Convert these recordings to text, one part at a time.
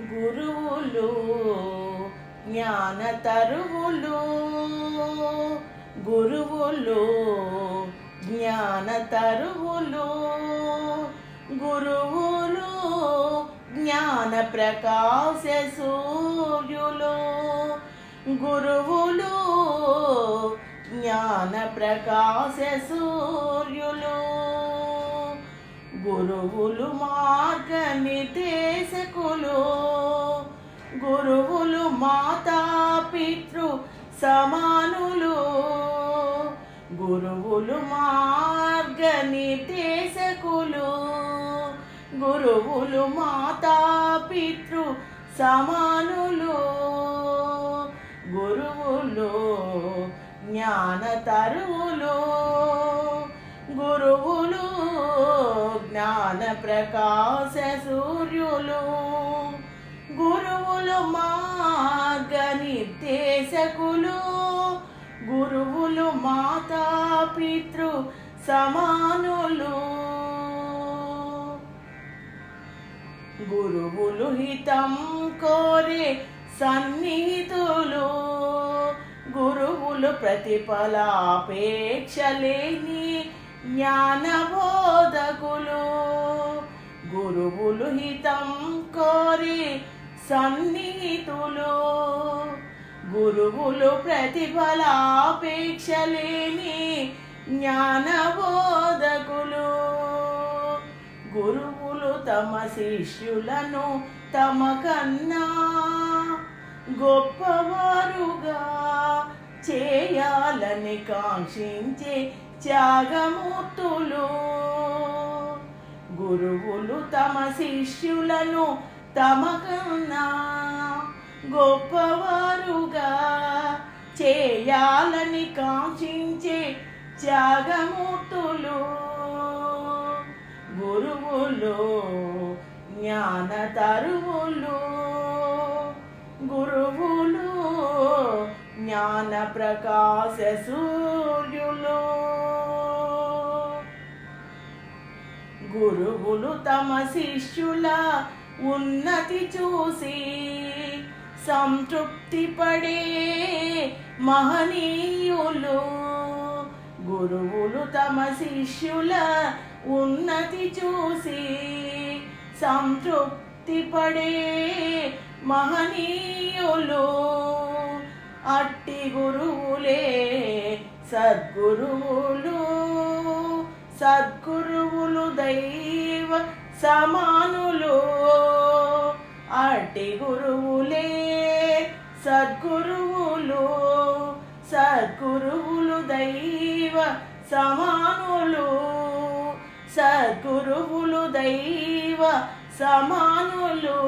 గురువులు జ్ఞాన తరువులు. గురువులు జ్ఞాన తరువులు. గురువులు జ్ఞాన ప్రకాశ సూర్యులు. గురువులు జ్ఞాన ప్రకాశ సూర్యులు. గురువులు మార్గ నిర్దేశకులు గురువులు మాతా పితృ సమానులు. గురువులు మార్గ నిర్దేశకులు గురువులు మాతా పితృ సమానులు. గురువులు జ్ఞాన తరువులు. గురువులు జ్ఞాన ప్రకాశ సూర్యులు గురువులు మార్గ నిర్దేశకులు గురువులు మాతా పితృ సమానులు. గురువులు హితం కోరే సన్నిహితులు గురువులు ప్రతిఫలాపేక్ష లేని జ్ఞానబోధకులు. హితం కోరి సన్నిహితులు. గురువులు ప్రతిఫలాపేక్ష లేని జ్ఞానబోధకులు. గురువులు తమ శిష్యులను తమ కన్నా గొప్పవారుగా చేయాలని కాంక్షించే త్యాగమూర్తులు. గురువులు తమ శిష్యులను తమ కన్నా గొప్పవారుగా చేయాలని కాంక్షించే త్యాగమూర్తులు గురువులు జ్ఞాన తరువులు. గురువులు జ్ఞాన ప్రకాశ సూర్యులు. గురువులు తమ శిష్యుల ఉన్నతి చూసి సంతృప్తి పడే మహనీయులు. గురువులు తమ శిష్యుల ఉన్నతి చూసి సంతృప్తి పడే మహనీయులు. అట్టి గురువులే సద్గురువులు. సద్గురువులు దైవ సమానులు. అట్టి గురువులే సద్గురువులు. సద్గురువులు దైవ సమానులు. సద్గురువులు దైవ సమానులు.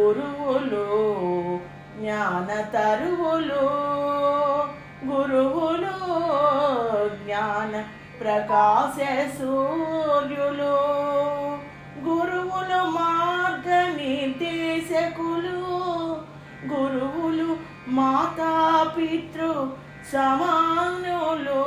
గురువులు జ్ఞాన తరువులు. గురువులు జ్ఞాన ప్రకాశ సూర్యులు గురువులు మార్గ నిర్దేశకులు గురువులు మాతా పితృ సమానులు.